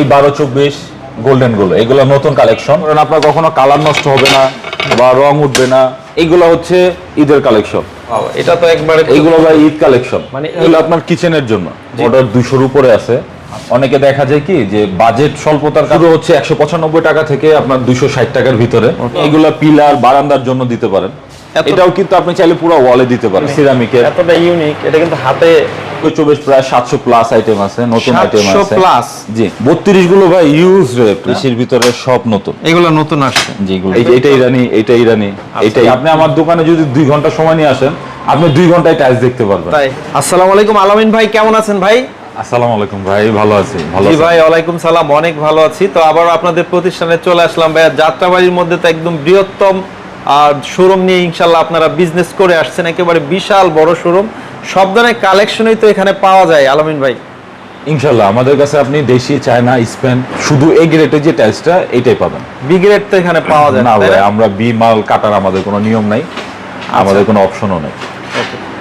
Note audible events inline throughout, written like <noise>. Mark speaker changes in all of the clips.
Speaker 1: এই বারো চব্বিশ গোল্ডেনগুলো এগুলো নতুন কালেকশন কারণ আপনার কখনো কালার নষ্ট হবে না বা রং উঠবে না। এইগুলো হচ্ছে ঈদের কালেকশন
Speaker 2: এটা তো একবারে
Speaker 1: এইগুলো ভাই ঈদ কালেকশন
Speaker 2: মানে
Speaker 1: এগুলো আপনার কিচেনের জন্য। অর্ডার দুইশোর উপরে আছে। অনেকে দেখা যায় কি যে বাজেট স্বল্পতার কারণে হচ্ছে একশো পঁচানব্বই টাকা থেকে আপনার দুইশো ষাট টাকার ভিতরে। এগুলো পিলার বারান্দার জন্য দিতে পারেন। এটাও কিন্তু আপনি চাইলে পুরো ওয়ালে দিতে পারেন। সিরামিকের
Speaker 2: এতটা ইউনিক এটা কিন্তু হাতে
Speaker 1: চব্বিশ প্রায় সাতশো প্লাস আইটেম আছে নতুন আইটেম আছে।
Speaker 2: plus?
Speaker 1: জি বত্রিশগুলো ভাই ইউজ কৃষির ভিতরে সব নতুন।
Speaker 2: এগুলো নতুন আসছে।
Speaker 1: যেগুলো এইটা ইরানি এইটা ইরানি এইটাই আপনি আমার দোকানে যদি দুই ঘণ্টা সময় নিয়ে আসেন আপনি দুই ঘন্টায় দেখতে পারবেন।
Speaker 2: তাই। আসসালামু আলাইকুম আলামিন ভাই কেমন আছেন ভাই?
Speaker 1: আসসালামু আলাইকুম ভাই ভালো আছি ভালো
Speaker 2: জি ভাই ওয়ালাইকুম সালাম অনেক ভালো আছি। তো আবার আপনাদের প্রতিষ্ঠানে চলে আসলাম ভাইয়া যাত্রাবাড়ির মধ্যে তো একদম বৃহত্তম আর শোরুম নিয়ে ইনশাল্লাহ আপনারা বিজনেস করে আসছেন একেবারে বিশাল বড় শোরুম সব ধরনের কালেকশনই তো এখানে পাওয়া যায় আলমিন ভাই।
Speaker 1: ইনশাল্লাহ আমাদের কাছে আপনি দেশি চায়না স্পেন শুধু এই গ্রেটের যে টাইলসটা এইটাই পাবেন।
Speaker 2: বিগ্রেড তো এখানে পাওয়া যায়
Speaker 1: না ভাই আমরা বি মাল কাটার আমাদের কোনো নিয়ম নাই আমাদের কোনো অপশনও নেই।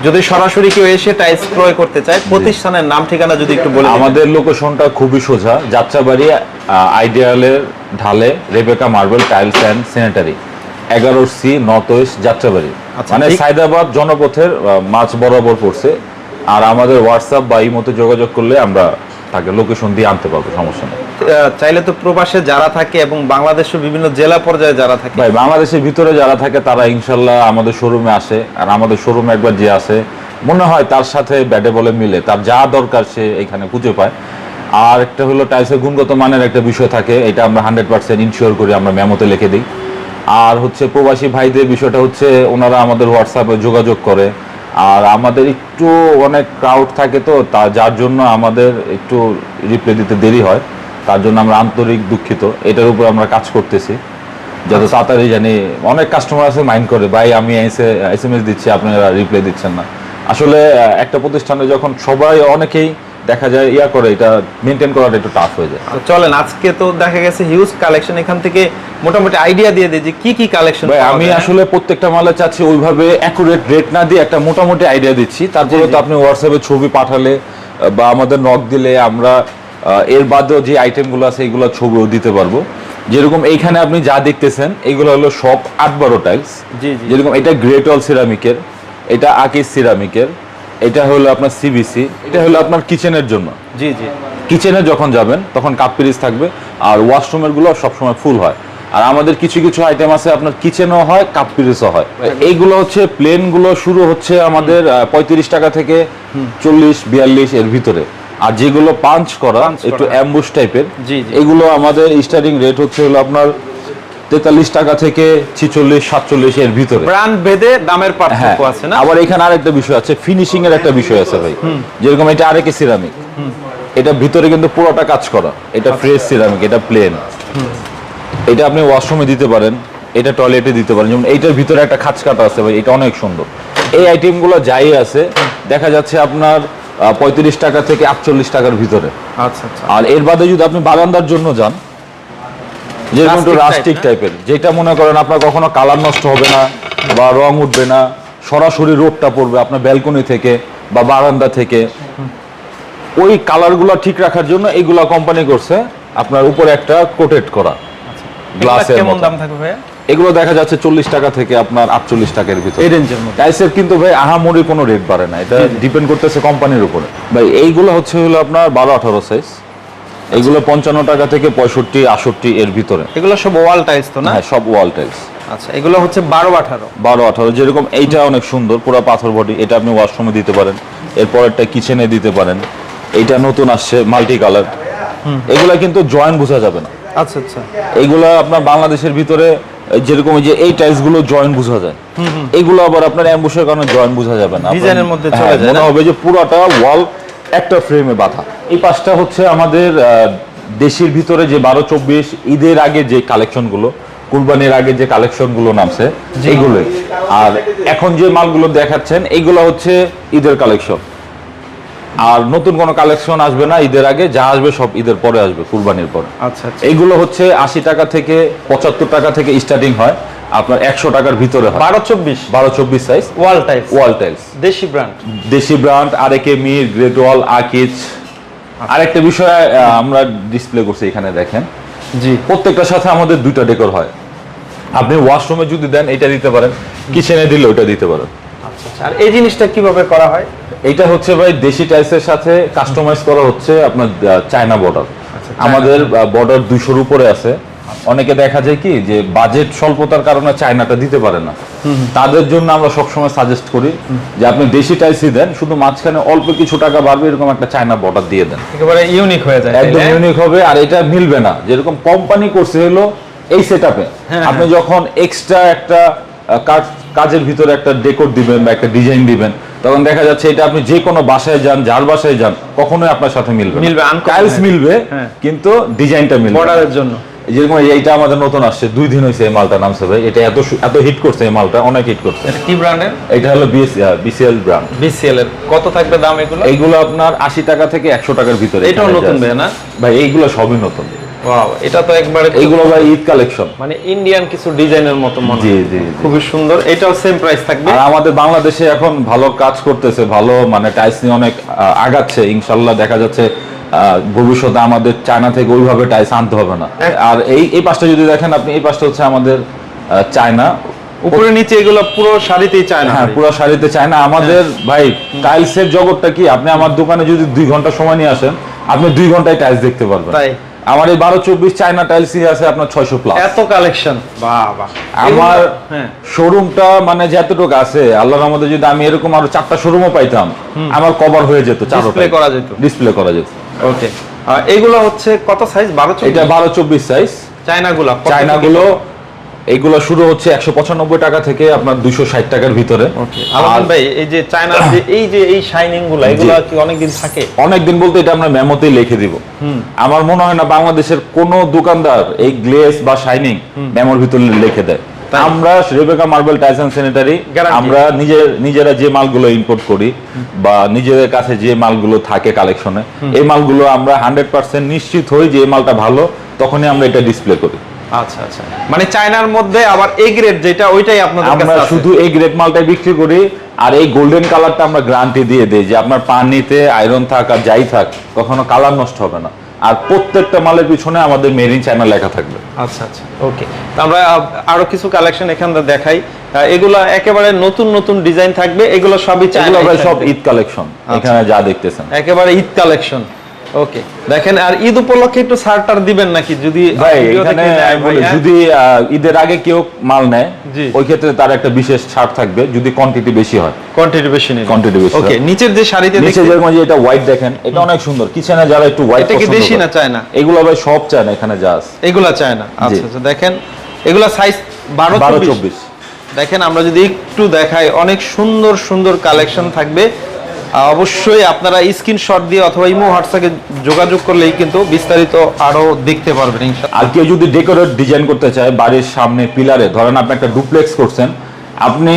Speaker 2: যদি সরাসরি কেউ এসে টাইলস ক্রয় করতে চায় প্রতিষ্ঠানের নাম ঠিকানা যদি একটু বলে দিতেন।
Speaker 1: আমাদের লোকেশনটা খুবই সোজা যাত্রাবাড়ি আইডিয়ালের ঢালে Rebecca marble tiles and sanitary এগারো সি নর্থ ওয়েস্ট যাত্রাবাড়ি।
Speaker 2: আচ্ছা,
Speaker 1: মানে
Speaker 2: ঠিক-
Speaker 1: সাইদাবাদ জনপথের মাঝ বরাবর পড়ছে। আর আমাদের হোয়াটসঅ্যাপ বা এই মতো যোগাযোগ করলে আমরা তাকে লোকেশন দিয়ে আনতে পারব সমস্যা নেই।
Speaker 2: চাইলে তো প্রবাসে যারা থাকে এবং বাংলাদেশের বিভিন্ন জেলা পর্যায়ে যারা থাকে।
Speaker 1: ভাই বাংলাদেশের ভিতরে যারা থাকে তারা ইনশাল্লাহ আমাদের শোরুমে আসে। আর আমাদের শোরুমে একবার যে আসে মনে হয় তার সাথে ব্যাটে বলে মিলে তার যা দরকার সে এখানে খুঁজে পায়। আর একটা হলো টাইলসের গুণগত মানের একটা বিষয় থাকে এটা আমরা হান্ড্রেড পার্সেন্ট ইনশিওর করি আমরা মেমোতে লিখে দিই। আর হচ্ছে প্রবাসী ভাইদের বিষয়টা হচ্ছে ওনারা আমাদের হোয়াটসঅ্যাপে যোগাযোগ করে। আর আমাদের একটু অনেক ক্রাউড থাকে তো, তা যার জন্য আমাদের একটু রিপ্লাই দিতে দেরি হয়। তার জন্য আমরা আন্তরিক দুঃখিত। এটার উপর আমরা কাজ করতেছি। যত তাড়াতাড়ি জানি অনেক কাস্টমার আছে মাইন্ড করে, ভাই, আমি এসে এস এম এস দিচ্ছি, আপনারা রিপ্লাই দিচ্ছেন না। আসলে একটা প্রতিষ্ঠানে যখন সবাই অনেকেই দেখা যায় ইয়া করে এটা মেনটেন করাটা একটু টাফ হয়ে যায়।
Speaker 2: তো চলেন আজকে তো দেখা গেছে হিউজ কালেকশন এখান থেকে মোটামুটি আইডিয়া দিয়ে দিই যে কি কি কালেকশন
Speaker 1: ভাই আমি আসলে প্রত্যেকটা মালে চাচ্ছি ওইভাবে অ্যাকুরেট রেট না দিয়ে একটা মোটামুটি আইডিয়া দিচ্ছি। তারপরে তো আপনি হোয়াটসঅ্যাপে ছবি পাঠালে বা আমাদের নক দিলে আমরা এর বাদেও যে আইটেমগুলো আছে এগুলো ছবিও দিতে পারব। যেরকম এইখানে আপনি যা দেখতেছেন এগুলো হলো সব আট বারো টাইলস
Speaker 2: জি, জি।
Speaker 1: যেরকম এটা গ্রেট অল সিরামিকের এটা আকিস সিরামিকের এটা হলো আপনার সিবিসি এটা হলো আপনার কিচেনের জন্য।
Speaker 2: জি জি।
Speaker 1: কিচেনে যখন যাবেন তখন কাপ পিরিজ থাকবে আর ওয়াশরুমেরগুলো সবসময় ফুল হয়। আর আমাদের কিছু কিছু আইটেম আছে আপনার কিচেনও হয় কাপ পিরিজও হয়। এইগুলো হচ্ছে প্লেনগুলো শুরু হচ্ছে আমাদের পঁয়ত্রিশ টাকা থেকে চল্লিশ বিয়াল্লিশ এর ভিতরে। আর যেগুলো পাঞ্চ করা একটু অ্যাম্বুস টাইপের। এগুলো আমাদের স্টার্টিং রেট হচ্ছে হলো আপনার তেতাল্লিশ টাকা থেকে ছিচল্লিশ সাতচল্লিশ এর ভিতরে।
Speaker 2: ব্র্যান্ড ভেদে দামের
Speaker 1: হ্যাঁ
Speaker 2: পার্থক্য আছে না?
Speaker 1: আবার এখানে আরেকটা বিষয় আছে ফিনিশিং এর একটা বিষয় আছে ভাই। যেরকম এটা আরেকে সিরামিক এটা ভিতরে কিন্তু পুরোটা কাজ করা। এটা
Speaker 2: আচ্ছা।
Speaker 1: ফ্রেশ সিরামিক এটা প্লেন এটা আপনি ওয়াশরুমে দিতে পারেন এটা টয়লেটে দিতে পারেন। যেমন এইটার ভিতরে একটা খাঁচ কাটা আছে ভাই এটা অনেক সুন্দর। এই আইটেমগুলো যাই আছে দেখা যাচ্ছে আপনার পঁয়ত্রিশ টাকা থেকে আটচল্লিশ টাকার ভিতরে।
Speaker 2: আচ্ছা আচ্ছা।
Speaker 1: আর এর বাদে যদি আপনি বারান্দার জন্য যান যেরকম একটু রাস্টিক টাইপের যেটা মনে করেন আপনার কখনো কালার নষ্ট হবে না বা রং উঠবে না সরাসরি রোদটা পড়বে আপনার ব্যালকনি থেকে বা বারান্দা থেকে। ওই কালারগুলো ঠিক রাখার জন্য এইগুলা কোম্পানি করছে আপনার উপরে একটা কোটেড করা
Speaker 2: এগুলা
Speaker 1: গ্লাসের
Speaker 2: কেমন দাম থাকবে ভাইয়া?
Speaker 1: এগুলো দেখা যাচ্ছে চল্লিশ টাকা থেকে আপনার আটচল্লিশ টাকার ভিতরে।
Speaker 2: এই রেঞ্জের মধ্যে।
Speaker 1: টাইসের কিন্তু ভাই আহামরি কোনো রেট বাড়ে না। এটা ডিপেন্ড করতেছে কোম্পানির উপরে। ভাই এইগুলো হচ্ছে হলো আপনার বারো আঠারো সাইজ এইগুলো পঞ্চান্ন টাকা থেকে পঁয়ষট্টি আষট্টি এর ভিতরে।
Speaker 2: এগুলো সব ওয়াল টাইলস তো না?
Speaker 1: হ্যাঁ সব ওয়াল টাইলস
Speaker 2: আচ্ছা এগুলো হচ্ছে বারো আঠারো?
Speaker 1: বারো আঠারো যেরকম এইটা অনেক সুন্দর পুরো পাথর বডি এটা আপনি ওয়াশরুমে দিতে পারেন। এরপরেরটা কিচেনে দিতে পারেন। এইটা নতুন আসছে মাল্টি কালার এগুলা কিন্তু জয়েন্ট বোঝা যাবে না।
Speaker 2: আচ্ছা আচ্ছা।
Speaker 1: এইগুলা আপনার বাংলাদেশের ভিতরে যেরকম যে এই টাইলসগুলো জয়েন্ট বোঝা যায়। এইগুলো আবার আপনার অ্যাম্বুসের কারণে জয়েন্ট বোঝা যাবে না।
Speaker 2: ডিজাইনের মধ্যে
Speaker 1: হ্যাঁ,
Speaker 2: চলে যায়
Speaker 1: মনে হবে যে পুরোটা ওয়াল একটা ফ্রেমে বাঁধা। এই পাঁচটা হচ্ছে আমাদের আহ, দেশের ভিতরে যে বারো চব্বিশ ঈদের আগে যে কালেকশনগুলো কুরবানির আগে যে কালেকশনগুলো নামছে এইগুলোই আর এখন যে মালগুলো দেখাচ্ছেন এইগুলো হচ্ছে ঈদের কালেকশন আর নতুন কোনো কালেকশন আসবে না ঈদের আগে যা আসবে সব ঈদের পরে আসবে কুরবানির পরে।
Speaker 2: আচ্ছা আচ্ছা।
Speaker 1: এইগুলো হচ্ছে আশি টাকা থেকে পঁচাত্তর টাকা থেকে স্টার্টিং হয় আপনার একশো টাকার ভিতরে হয়।
Speaker 2: বারো চব্বিশ।
Speaker 1: বারো চব্বিশ size
Speaker 2: wall tiles
Speaker 1: wall tiles
Speaker 2: দেশি ব্র্যান্ড
Speaker 1: দেশি ব্র্যান্ড আর একে মির গ্রেট ওয়াল আকিজ আরেকটা বিষয় আমরা ডিসপ্লে করছি এখানে দেখেন।
Speaker 2: জি।
Speaker 1: প্রত্যেকটার সাথে আমাদের দুইটা ডেকোর হয়। আপনি ওয়াশরুমে যদি দেন এটা দিতে পারেন। কিচেনে দিলে ওটা দিতে পারেন।
Speaker 2: আর এই জিনিসটা কীভাবে করা হয়?
Speaker 1: এটা হচ্ছে ভাই দেশি টাইলসের সাথে কাস্টমাইজ করা হচ্ছে আপনার চায়না বর্ডার
Speaker 2: আচ্ছা,
Speaker 1: আমাদের বর্ডার দুইশোর উপরে আছে। অনেকে দেখা যায় কি যে বাজেট স্বল্পতার কারণে চায়নাটা দিতে পারে না। তাদের জন্য আমরা সবসময় সাজেস্ট করি যে আপনি দেশি টাইলসই দেন শুধু মাঝখানে অল্প কিছু টাকা বাড়বে এরকম একটা চায়না বর্ডার দিয়ে দেন।
Speaker 2: একেবারে ইউনিক হয়ে যায়
Speaker 1: একদম ইউনিক হবে আর এটা মিলবে না। যেরকম কোম্পানি করছে হলো এই সেট
Speaker 2: হ্যাঁ,
Speaker 1: আপনি যখন এক্সট্রা একটা কাজের ভিতরে একটা ডেকোর দিবেন বা একটা ডিজাইন দিবেন। তখন দেখা যাচ্ছে এটা আপনি যে কোনো বাসায় যান যার বাসায় যান কখনোই আপনার সাথে মিলবে
Speaker 2: মিলবে,
Speaker 1: টাইলস মিলবে
Speaker 2: হ্যাঁ।
Speaker 1: কিন্তু ডিজাইনটা মিলবে
Speaker 2: বর্ডারের জন্য।
Speaker 1: যেরকম এইটা আমাদের নতুন আসছে দুই দিন হয়েছে এই মালটা নামছে ভাই। এটা এত এত হিট করছে এই মালটা অনেক হিট করছে।
Speaker 2: এটা কি ব্র্যান্ডের
Speaker 1: এটা হলো বিসিএল ব্র্যান্ড
Speaker 2: বিসিএল এর। কত থাকবে দাম এগুলো?
Speaker 1: এইগুলো আপনার আশি টাকা থেকে একশো টাকার ভিতরে
Speaker 2: এটাও নতুন ভাই না?
Speaker 1: ভাই এইগুলো সবই নতুন।
Speaker 2: ওয়াও এটা তো একবারে
Speaker 1: এইগুলো ভাই ঈদ কালেকশন
Speaker 2: মানে ইন্ডিয়ান কিছু ডিজাইনের মতো মনে
Speaker 1: জি জি জি।
Speaker 2: খুবই সুন্দর এটাও সেম প্রাইস থাকবে।
Speaker 1: আর আমাদের বাংলাদেশে এখন ভালো কাজ করতেছে ভালো মানে টাইলস নিয়ে অনেক আগাচ্ছে। ইনশাল্লাহ দেখা যাচ্ছে ভবিষ্যতে আমাদের চায়না থেকে ওইভাবে টাইলস আনতে হবে না। আর এই এই পাশটা যদি দেখেন আপনি এই পাশটা হচ্ছে আমাদের চায়না
Speaker 2: উপরে নিচে এগুলো পুরো শাড়িতেই চায় না
Speaker 1: হ্যাঁ পুরো শাড়িতে চায়না আমাদের ভাই টাইলসের জগৎটা কি? আপনি আমার দোকানে যদি দুই ঘণ্টা সময় নিয়ে আসেন আপনি দুই ঘন্টায় টাইলস দেখতে পারবেন।
Speaker 2: তাই?
Speaker 1: আমার এই বারো চব্বিশ চায়না টাইলস আছে আপনার ছয়শো প্লাস
Speaker 2: এত কালেকশন বাহ বাহ।
Speaker 1: আমার
Speaker 2: এগুলো- হ্যাঁ।
Speaker 1: শোরুমটা মানে যতটুকু আছে আল্লাহর আমাদের যদি আমি এরকম আরও চারটা শোরুমও পাইতাম আমার কভার হয়ে যেত
Speaker 2: ডিসপ্লে করা যেত।
Speaker 1: ডিসপ্লে করা যেত।
Speaker 2: ওকে এগুলো হচ্ছে কত সাইজ বারো
Speaker 1: এটা বারো চব্বিশ সাইজ
Speaker 2: চাইনা গুলা
Speaker 1: চাইনা গুলো এইগুলো শুরু হচ্ছে একশো পঁচানব্বই টাকা থেকে আপনার দুইশো ষাট টাকার ভিতরে।
Speaker 2: আলমান ভাই এই যে চায়নার যে <coughs> এই যে এই শাইনিংগুলা এগুলো কি অনেকদিন থাকে?
Speaker 1: অনেকদিন বলতে এটা আমরা মেমোতেই লিখে দিব। আমার মনে হয় না বাংলাদেশের কোনো দোকানদার এই গ্লেস বা শাইনিং মেমোর ভিতরে লিখে দেয়। আমরা Rebecca marble tiles and sanitary আমরা নিজের নিজেরা যে মালগুলো ইম্পোর্ট করি বা নিজেদের কাছে যে মালগুলো থাকে কালেকশনে এই মালগুলো আমরা হান্ড্রেড পার্সেন্ট নিশ্চিত হই যে এই মালটা ভালো তখনই আমরা এটা ডিসপ্লে করি।
Speaker 2: আচ্ছা আচ্ছা। মানে চায়নার মধ্যে আবার এ গ্রেড যেটা ওইটাই আপনাদের কাছে আছে।
Speaker 1: শুধু এই গ্রেড মালটাই বিক্রি করি আর এই গোল্ডেন কালারটা আমরা গ্যারান্টি দিয়ে দেই যে আপনার পানিতে আয়রন থাক আর যাই থাক কখনো কালার নষ্ট হবে না। আর প্রত্যেকটা মালের পিছনে আমাদের মেড ইন চায়না লেখা থাকবে।
Speaker 2: আচ্ছা আচ্ছা। ওকে আমরা আরও কিছু কালেকশন এখানে দেখাই। এগুলা একেবারে নতুন নতুন ডিজাইন থাকবে। এগুলো সবই চায়না
Speaker 1: সব ঈদ কালেকশন এখানে যা দেখতেছেন।
Speaker 2: একেবারে ঈদ কালেকশন ওকে দেখেন আর ঈদ উপলক্ষে একটু ছাড়টার দিবেন নাকি? যদি?
Speaker 1: যদি ঈদের আগে কেউ মাল নেয় ওই ক্ষেত্রে তার একটা বিশেষ ছাড় থাকবে যদি কোয়ান্টিটি বেশি হয়।
Speaker 2: কোয়ান্টিটি বেশি নেই
Speaker 1: Quantity বেশি
Speaker 2: ওকে নিচের যে শাড়িতে
Speaker 1: নিচে যেরকম যে এটা হোয়াইট দেখেন এটা অনেক সুন্দর। কিচেনে যারা একটু হোয়াইট
Speaker 2: এটা কি দেশি না?
Speaker 1: এগুলো ভাই সব চায় না এখানে যা আছে।
Speaker 2: এগুলা চায় না। আচ্ছা আচ্ছা দেখেন এগুলা সাইজ দেখেন আমরা যদি একটু দেখাই অনেক সুন্দর সুন্দর কালেকশন থাকবে। অবশ্যই আপনারা স্ক্রিনশট দিয়ে অথবা ইমো হোয়াটসঅ্যাপে যোগাযোগ করলেই কিন্তু বিস্তারিত আরও দেখতে পারবেন
Speaker 1: আর কেউ যদি ডেকোরেট ডিজাইন করতে চায় বাড়ির সামনে পিলারে ধরেন আপনি একটা ডুপ্লেক্স করছেন আপনি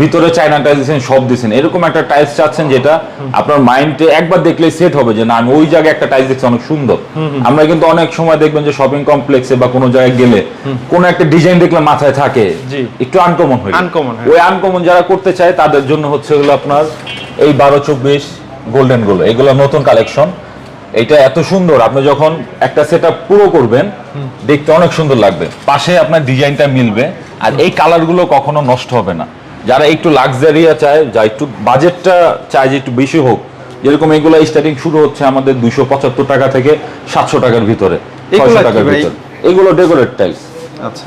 Speaker 1: ভিতরে চায়না টাইলস দিয়েছেন সব দিয়েছেন এরকম একটা টাইলস চাচ্ছেন যেটা আপনার মাইন্ডে একবার দেখলে সেট হবে যে না আমি ওই জায়গায় একটা টাইলস দেখছি অনেক সুন্দর। আমরা কিন্তু অনেক সময় দেখবেন যে শপিং কমপ্লেক্সে বা কোনো জায়গায় গেলে কোনো একটা ডিজাইন দেখলে মাথায় থাকে একটু আনকমন হয়
Speaker 2: হ্যাঁ।
Speaker 1: ওই আনকমন যারা করতে চায় তাদের জন্য হচ্ছে হলো আপনার এই বারো চব্বিশ গোল্ডেনগুলো এগুলো নতুন কালেকশন এটা এত সুন্দর আপনি যখন একটা সেট পুরো করবেন দেখতে অনেক সুন্দর লাগবে। পাশে আপনার ডিজাইনটা মিলবে আর এই কালারগুলো কখনো নষ্ট হবে না। যারা একটু লাক্সারিয়া চায় যা একটু বাজেটটা চায় যে একটু বেশি হোক যেরকম এগুলো স্টার্টিং শুরু হচ্ছে আমাদের দুইশো পঁচাত্তর টাকা থেকে সাতশো টাকার ভিতরে ছয়শো টাকার ভিতরে। এগুলো ডেকোরেট টাইলস
Speaker 2: আচ্ছা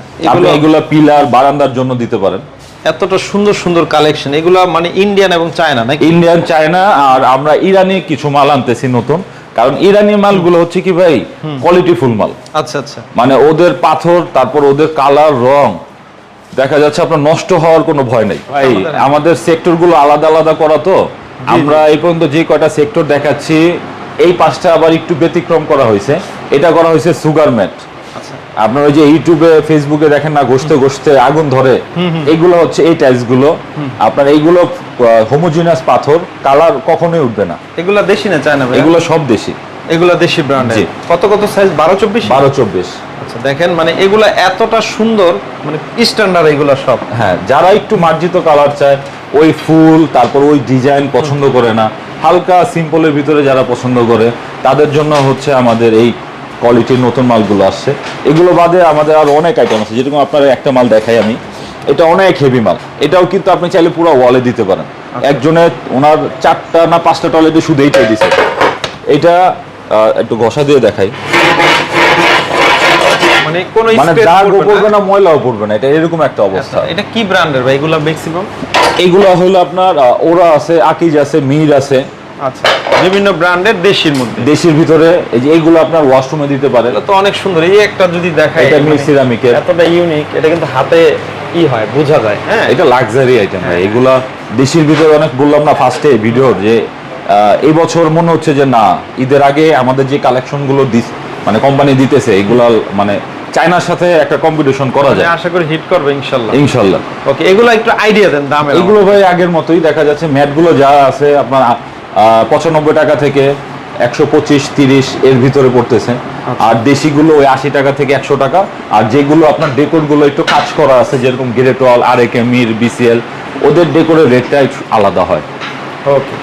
Speaker 2: এগুলো
Speaker 1: পিলার বারান্দার জন্য দিতে পারেন।
Speaker 2: এতটা সুন্দর সুন্দর কালেকশন এগুলো মানে ইন্ডিয়ান এবং চায়না নাকি?
Speaker 1: ইন্ডিয়ান চায়না আর আমরা ইরানি কিছু মাল আনতেছি নতুন। কারণ ইরানি মালগুলো হচ্ছে কি ভাই কোয়ালিটি ফুল মাল।
Speaker 2: আচ্ছা আচ্ছা।
Speaker 1: মানে ওদের পাথর তারপর ওদের কালার রং দেখা যাচ্ছে আপনার নষ্ট হওয়ার কোনো ভয় নেই। ভাই
Speaker 2: আমাদের-
Speaker 1: আমাদের সেক্টরগুলো আলাদা আলাদা করা তো। আমরা এই পর্যন্ত যে কয়টা সেক্টর দেখাচ্ছি এই পাঁচটা আবার একটু ব্যতিক্রম করা হয়েছে। এটা করা হয়েছে সুগার ম্যাট আপনার ওই যে ইউটিউবে ফেসবুকে দেখেন না ঘষতে ঘষতে আগুন ধরে। এইগুলো হচ্ছে এই টাইলসগুলো। আপনার এইগুলো হোমোজিনাস পাথর কালার কখনোই উঠবে না।
Speaker 2: এগুলো দেশি না চায় না
Speaker 1: এগুলো সব দেশি।
Speaker 2: এগুলা দেশি ব্র্যান্ড। কত কত সাইজ বারো চব্বিশ?
Speaker 1: বারো চব্বিশ।
Speaker 2: আচ্ছা দেখেন মানে এগুলা এতটা সুন্দর মানে স্ট্যান্ডার্ড এগুলা সব।
Speaker 1: হ্যাঁ যারা একটু মার্জিত কালার চায় ওই ফুল তারপর ওই ডিজাইন পছন্দ করে না। হালকা সিম্পলের ভিতরে যারা পছন্দ করে তাদের জন্য হচ্ছে আমাদের এই কোয়ালিটির নতুন মালগুলো আসছে। এগুলো বাদে আমাদের আরও অনেক আইটেম আছে যেরকম আপনার একটা মাল দেখাই আমি। এটা অনেক হেভি মাল। এটাও কিন্তু আপনি চাইলে পুরো ওয়ালে দিতে পারেন। একজনের ওনার চারটা না পাঁচটা টয়লেটে শুধু এইটাই দিছে। এটা একটু ঘষা দিয়ে দেখাই।
Speaker 2: মানে কোনো
Speaker 1: মানে দাগও
Speaker 2: পড়বে না?
Speaker 1: ময়লাও পড়বে না। এটা এরকম একটা অবস্থা।
Speaker 2: আচ্ছা, এটা কি ব্র্যান্ডের ভাই? এগুলো ম্যাক্সিমাম
Speaker 1: এইগুলো হলো আপনার ওরা আছে আকিজ আছে মির আছে।
Speaker 2: আচ্ছা বিভিন্ন ব্র্যান্ডের দেশির মধ্যে।
Speaker 1: দেশের ভিতরে এই যে এইগুলো আপনার ওয়াশরুমে দিতে পারে।
Speaker 2: তো অনেক সুন্দর এই একটা যদি দেখায়
Speaker 1: এটা মির সিরামিকের
Speaker 2: এতটা ইউনিক এটা কিন্তু হাতে ই হয় বোঝা যায় হ্যাঁ?
Speaker 1: এটা লাক্সারি আইটেম ভাই এগুলা দেশের ভিতরে অনেক বললাম না ফার্স্টে ভিডিওর যে এই বছর মনে হচ্ছে যে না ঈদের আগে আমাদের যে কালেকশনগুলো দিস মানে কোম্পানি দিতেছে এগুলা মানে চায়নার সাথে একটা কম্পিটিশন করা যায়।
Speaker 2: আশা করি হিট করবে ইনশাল্লাহ।
Speaker 1: ইনশাল্লাহ।
Speaker 2: ওকে এগুলো একটু আইডিয়া দেন দামের
Speaker 1: এগুলো ভাই আগের মতোই দেখা যাচ্ছে ম্যাটগুলো যা আছে আপনার পঁচানব্বই টাকা থেকে একশো পঁচিশ তিরিশ এর ভিতরে পড়তেছে। আর দেশিগুলো ওই আশি টাকা থেকে একশো টাকা। আর যেগুলো আপনার ডেকোরগুলো একটু কাজ করা আছে যেরকম গ্রেটওয়াল আর একে মির বিসিএল ওদের ডেকোরের রেটটা একটু আলাদা হয়।
Speaker 2: ওকে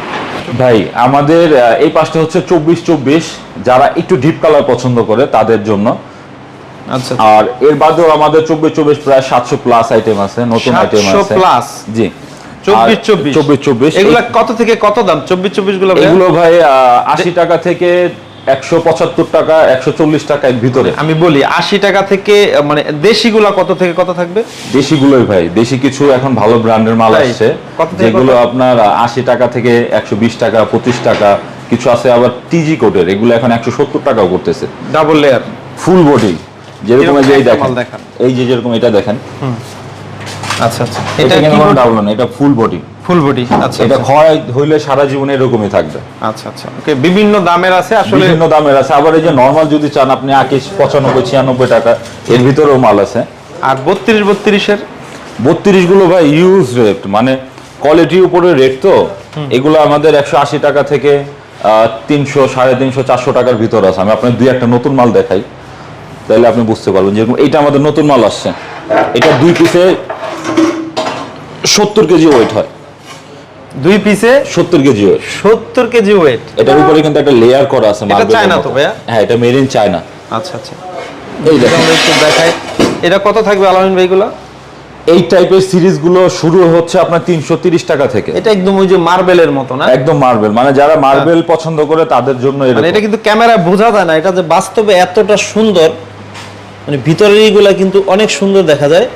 Speaker 1: ভাই আমাদের এই পাশটা হচ্ছে চব্বিশ চব্বিশ যারা একটু ডিপ কালার পছন্দ করে তাদের জন্য।
Speaker 2: আচ্ছা।
Speaker 1: আর এর বাদেও আমাদের চব্বিশ চব্বিশ প্রায় সাতশো প্লাস আইটেম আছে নতুন আইটেম আছে? জি।
Speaker 2: কত থেকে কত দাম? চব্বিশ চব্বিশগুলো
Speaker 1: এগুলো ভাই আশি টাকা থেকে একশো পঁচাত্তর টাকা একশো চল্লিশ টাকার ভিতরে।
Speaker 2: আমি বলি আশি টাকা থেকে মানে দেশিগুলা কত থেকে কত থাকবে?
Speaker 1: দেশিগুলোই ভাই দেশি কিছু এখন ভালো ব্র্যান্ডের মাল? আসছে। যেগুলো আপনার আশি টাকা থেকে একশো বিশ টাকা পঁচিশ টাকা কিছু আছে আবার টিজি কোটের এগুলো এখন একশো সত্তর টাকাও করতেছে।
Speaker 2: ডাবল লেয়ার
Speaker 1: ফুল বডি যেরকম এই দেখেন এই যে যেরকম এটা দেখেন।
Speaker 2: আচ্ছা আচ্ছা।
Speaker 1: এটা কিন্তু
Speaker 2: কি
Speaker 1: কোনো ডাবল না এটা ফুল বডি
Speaker 2: ফুল বডি আচ্ছা
Speaker 1: এটা
Speaker 2: আচ্ছা।
Speaker 1: ক্ষয় হইলে সারা জীবন এরকমই থাকবে।
Speaker 2: আচ্ছা আচ্ছা। ওকে বিভিন্ন দামের আছে আসলে
Speaker 1: বিভিন্ন দামের আছে। আবার এই যে নর্মাল যদি চান আপনি আকিস পঁচানব্বই ছিয়ানব্বই টাকা এর ভিতরেও মাল আছে।
Speaker 2: আর বত্রিশ বত্রিশের?
Speaker 1: বত্রিশগুলো ভাই ইউজ রেট মানে কোয়ালিটির উপরে রেট তো। এগুলো আমাদের একশো আশি টাকা থেকে তিনশো সাড়ে তিনশো চারশো টাকার ভিতর আছে। আমি আপনার দুই একটা নতুন মাল দেখাই। তাহলে আপনি বুঝতে পারবেন যেরকম এটা আমাদের নতুন মাল আসছে। এটা দুই পিসে সত্তর কেজি ওয়েট হয়।
Speaker 2: দুই পিসে
Speaker 1: সত্তর কেজি ওয়েট
Speaker 2: সত্তর কেজি ওয়েট
Speaker 1: এটার উপরে কিন্তু একটা লেয়ার করা আছে
Speaker 2: এটা চায়না তো ভাইয়া?
Speaker 1: হ্যাঁ এটা মেড ইন চায়না
Speaker 2: আচ্ছা আচ্ছা।
Speaker 1: এই দেখেন
Speaker 2: দেখাই। এটা কত থাকবে আলামিন ভাইগুলো
Speaker 1: এই টাইপের সিরিজগুলো শুরু হচ্ছে আপনার তিনশো তিরিশ টাকা থেকে।
Speaker 2: এটা একদম ওই যে মার্বেলের মতো না?
Speaker 1: একদম মার্বেল মানে যারা মার্বেল পছন্দ করে তাদের জন্য
Speaker 2: মানে এটা কিন্তু ক্যামেরায় বোঝা যায় না। এটা যে বাস্তবে এতটা সুন্দর মানে ভিতরের এইগুলা কিন্তু অনেক সুন্দর দেখা যায়।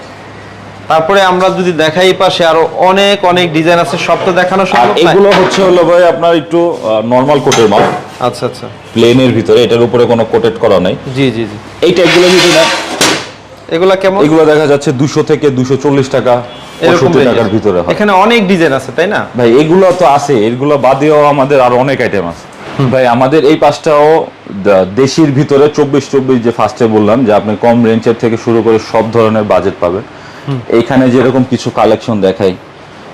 Speaker 2: তারপরে আমরা যদি দেখাই পাশে আরও অনেক অনেক ডিজাইন আছে সব তো দেখানো সম্ভব না
Speaker 1: এগুলো হচ্ছে হলো ভাই আপনার একটু নর্মাল কোটের মাল।
Speaker 2: আচ্ছা আচ্ছা।
Speaker 1: প্লেনের ভিতরে এটার উপরে কোনো কোটেড করা নাই।
Speaker 2: জি জি জি।
Speaker 1: এই টাইপগুলো যদি না?
Speaker 2: এগুলা কেমন?
Speaker 1: এগুলো দেখা যাচ্ছে দুশো থেকে দুশো চল্লিশ টাকা
Speaker 2: এরকম
Speaker 1: টাকার ভিতরে হয়।
Speaker 2: এখানে অনেক ডিজাইন আছে তাই না?
Speaker 1: ভাই এগুলো তো আছে এগুলো বাদেও আমাদের আরও অনেক আইটেম আছে। ভাই আমাদের এই পাঁচটাও দেশির ভিতরে চব্বিশ চব্বিশ যে ফার্স্টে বললাম যে আপনি কম রেঞ্জের থেকে শুরু করে সব ধরনের বাজেট পাবেন। এইখানে যেরকম কিছু কালেকশন দেখাই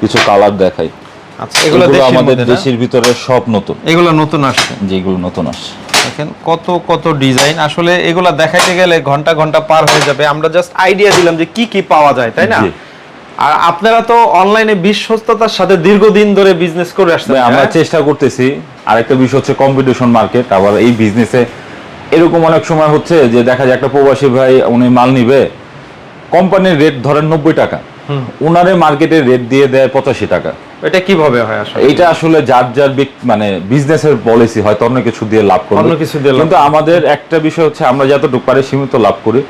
Speaker 1: কিছু কালার দেখাই
Speaker 2: আচ্ছা এগুলো
Speaker 1: আমাদের? দেশির ভিতরে সব নতুন।
Speaker 2: এগুলো নতুন আসছে?
Speaker 1: যেগুলো নতুন আসছে।
Speaker 2: দেখেন কত কত ডিজাইন। আসলে এগুলা দেখাইতে গেলে ঘণ্টা ঘণ্টা পার হয়ে যাবে। আমরা জাস্ট আইডিয়া দিলাম যে কি কি পাওয়া যায় তাই না? আর আপনারা তো অনলাইনে বিশ্বস্ততার সাথে দীর্ঘদিন ধরে বিজনেস করে আসছেন
Speaker 1: আমরা
Speaker 2: হ্যাঁ?
Speaker 1: চেষ্টা করতেছি। আরেকটা বিষয় হচ্ছে কম্পিটিশন মার্কেট আবার এই বিজনেসে এরকম অনেক সময় হচ্ছে যে দেখা যায় একটা প্রবাসী ভাই উনি মাল নিবে কোম্পানির রেট ধরেন নব্বই টাকা। উনারে মার্কেটে রেট দিয়ে দেয় পঁচাশি টাকা।
Speaker 2: এটা কীভাবে হয় আসলে?
Speaker 1: এইটা আসলে যার যার মানে বিজনেসের পলিসি হয়তো অন্য কিছু দিয়ে লাভ করবে।
Speaker 2: অন্য কিছু দিয়ে
Speaker 1: কিন্তু আমাদের একটা বিষয় হচ্ছে আমরা যতটুকু পারি সীমিত লাভ করি।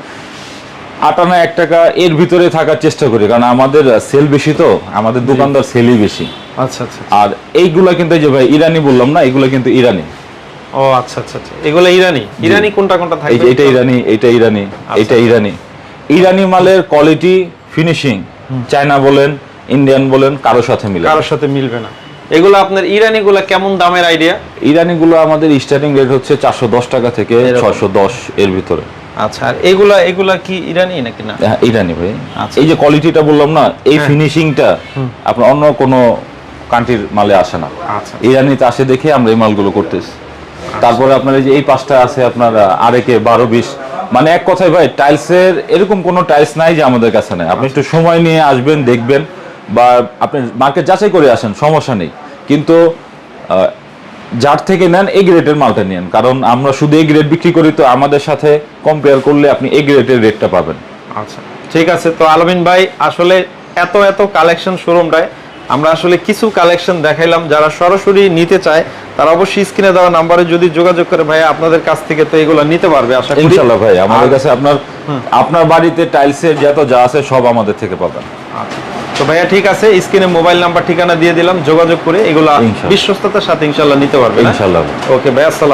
Speaker 1: আটানা এক টাকা এর ভিতরে থাকার চেষ্টা করি কারণ আমাদের সেল বেশি তো আমাদের দোকানদার সেলই বেশি।
Speaker 2: আচ্ছা আচ্ছা
Speaker 1: আর এইগুলা কিন্তু যে ভাই ইরানি বললাম না এগুলো কিন্তু ইরানি।
Speaker 2: ও আচ্ছা আচ্ছা আচ্ছা। এগুলো ইরানি? ইরানি কোনটা কোনটা
Speaker 1: যে এটা ইরানি এটা ইরানি এটা ইরানি। ইরানি মালের কোয়ালিটি ফিনিশিং চায়না বলেন ইন্ডিয়ান বলেন কারোর সাথে মিলে।
Speaker 2: কারোর সাথে মিলবে না। এগুলো আপনার ইরানি গুলা কেমন দামের আইডিয়া
Speaker 1: ইরানি গুলো আমাদের স্টার্টিং রেট হচ্ছে চারশো দশ টাকা থেকে। ছয়শো দশ এর ভিতরে।
Speaker 2: আচ্ছা আর এগুলা এগুলা কি ইরানি নাকি না?
Speaker 1: হ্যাঁ, ইরানি ভাই।
Speaker 2: আচ্ছা।
Speaker 1: এই যে কোয়ালিটিটা বললাম না এই
Speaker 2: হ্যাঁ।
Speaker 1: ফিনিশিংটা আপনার অন্য কোনো কান্ট্রির মালে আসে না।
Speaker 2: আচ্ছা।
Speaker 1: ইরানিতে আসে দেখে আমরা এই মালগুলো করতেছি। তারপরে আপনার এই যে এই পাঁচটা আছে আপনার আরেকে বারো বিশ মানে এক কথায় ভাই টাইলসের এরকম কোনো টাইলস নাই যে আমাদের কাছে নাই। আপনি একটু সময় নিয়ে আসবেন, দেখবেন বা আপনি মার্কেট যাচাই করে আসেন, সমস্যা নেই। কিন্তু যার থেকে নেন এ গ্রেডের মালটা নেন। কারণ আমরা শুধু এ গ্রেড বিক্রি করি, তো আমাদের সাথে কম্পেয়ার করলে আপনি এ গ্রেডের রেটটা পাবেন।
Speaker 2: আচ্ছা ঠিক আছে। তো আলমিন ভাই, আসলে এত এত কালেকশন শোরুমটায় আমরা আসলে কিছু কালেকশন দেখাইলাম যারা সরাসরি নিতে চায় তারা অবশ্যই স্ক্রিনে দেওয়া নাম্বারে যদি যোগাযোগ করে ভাই আপনাদের কাছ থেকে তো এগুলো নিতে পারবে আশা করি
Speaker 1: ইনশাল্লাহ ভাই আমাদের কাছে আপনার আপনার বাড়িতে টাইলসের যত যা আছে সব আমাদের থেকে পাবেন
Speaker 2: আচ্ছা। তো ভাইয়া ঠিক আছে স্ক্রিনে মোবাইল নাম্বার ঠিকানা দিয়ে দিলাম যোগাযোগ করে এগুলা। বিশ্বস্ততার সাথে ইনশাল্লাহ নিতে পারবে না?
Speaker 1: ইনশাল্লাহ
Speaker 2: ওকে ভাই আসসালাম